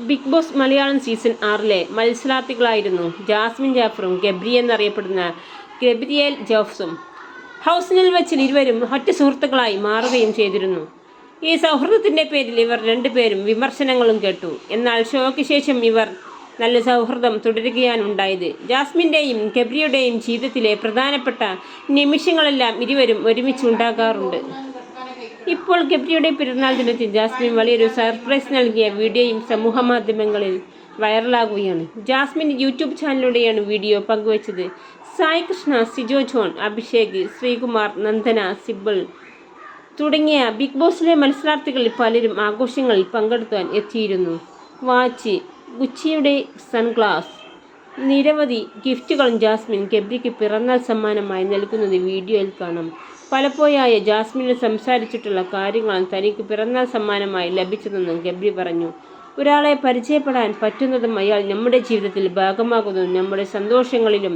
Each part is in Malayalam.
ബിഗ് ബോസ് മലയാളം സീസൺ ആറിലെ മത്സരാർത്ഥികളായിരുന്നു ജാസ്മിൻ ജാഫറും ഗബ്രി എന്നറിയപ്പെടുന്ന ഗബ്രിയേൽ ജോഫ്സും. ഹൗസിനിൽ വെച്ച് ഇരുവരും ഒറ്റ സുഹൃത്തുക്കളായി മാറുകയും ചെയ്തിരുന്നു. ഈ സൗഹൃദത്തിന്റെ പേരിൽ ഇവർ രണ്ടുപേരും വിമർശനങ്ങളും കേട്ടു. എന്നാൽ ഷോയ്ക്ക് ശേഷം ഇവർ നല്ല സൗഹൃദം തുടരുകയാണ് ഉണ്ടായത്. ജാസ്മിന്റെയും ഗബ്രിയുടെയും ജീവിതത്തിലെ പ്രധാനപ്പെട്ട നിമിഷങ്ങളെല്ലാം ഇരുവരും ഒരുമിച്ച് ഉണ്ടാകാറുണ്ട്. ഇപ്പോൾ ഗബ്രിയുടെ പിറന്നാൾ ദിനത്തിൽ ജാസ്മിൻ വലിയൊരു സർപ്രൈസ് നൽകിയ വീഡിയോയും സമൂഹ മാധ്യമങ്ങളിൽ വൈറലാകുകയാണ്. ജാസ്മിൻ യൂട്യൂബ് ചാനലിലൂടെയാണ് വീഡിയോ പങ്കുവച്ചത്. സായി കൃഷ്ണ സിജോ ജോൺ അഭിഷേക് ശ്രീകുമാർ നന്ദന സിബിൾ തുടങ്ങിയ ബിഗ് ബോസിലെ മത്സരാർത്ഥികളിൽ പലരും ആഘോഷങ്ങളിൽ പങ്കെടുക്കാൻ എത്തിയിരുന്നു. വാച്ച് ഗുച്ചിയുടെ സൺഗ്ലാസ്. നിരവധി ഗിഫ്റ്റുകളും ജാസ്മിൻ ഗബ്രിക്ക് പിറന്നാൾ സമ്മാനമായി നൽകുന്നത് വീഡിയോയിൽ കാണാം. പലപ്പോഴായ ജാസ്മിനിൽ സംസാരിച്ചിട്ടുള്ള കാര്യങ്ങളാണ് തനിക്ക് പിറന്നാൾ സമ്മാനമായി ലഭിച്ചതെന്നും ഗബ്രി പറഞ്ഞു. ഒരാളെ പരിചയപ്പെടാൻ പറ്റുന്നതും അയാൾ നമ്മുടെ ജീവിതത്തിൽ ഭാഗമാകുന്നതും നമ്മുടെ സന്തോഷങ്ങളിലും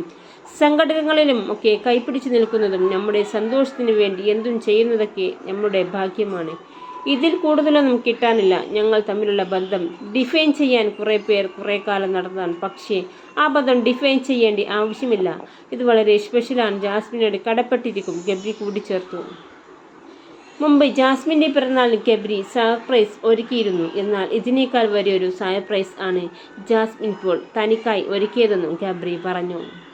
സങ്കടങ്ങളിലും ഒക്കെ കൈപ്പിടിച്ചു നിൽക്കുന്നതും നമ്മുടെ സന്തോഷത്തിന് വേണ്ടി എന്തും ചെയ്യുന്നതൊക്കെ നമ്മുടെ ഭാഗ്യമാണ്. ഇതിൽ കൂടുതലൊന്നും കിട്ടാനില്ല. ഞങ്ങൾ തമ്മിലുള്ള ബന്ധം ഡിഫൈൻ ചെയ്യാൻ കുറേ പേർ കുറേ കാലം നടന്നതാണ്. പക്ഷേ ആ ബന്ധം ഡിഫൈൻ ചെയ്യേണ്ട ആവശ്യമില്ല. ഇത് വളരെ സ്പെഷ്യലാണ് ജാസ്മിനോട് കടപ്പെട്ടിരിക്കും. ഗബ്രി കൂട്ടിച്ചേർത്തു മുമ്പ് ജാസ്മിന്റെ പിറന്നാളിന് ഗബ്രി സർപ്രൈസ് ഒരുക്കിയിരുന്നു. എന്നാൽ ഇതിനേക്കാൾ വലിയൊരു സർപ്രൈസ് ആണ് ജാസ്മിൻ ഇപ്പോൾ തനിക്കായി ഒരുക്കിയതെന്നും ഗബ്രി പറഞ്ഞു.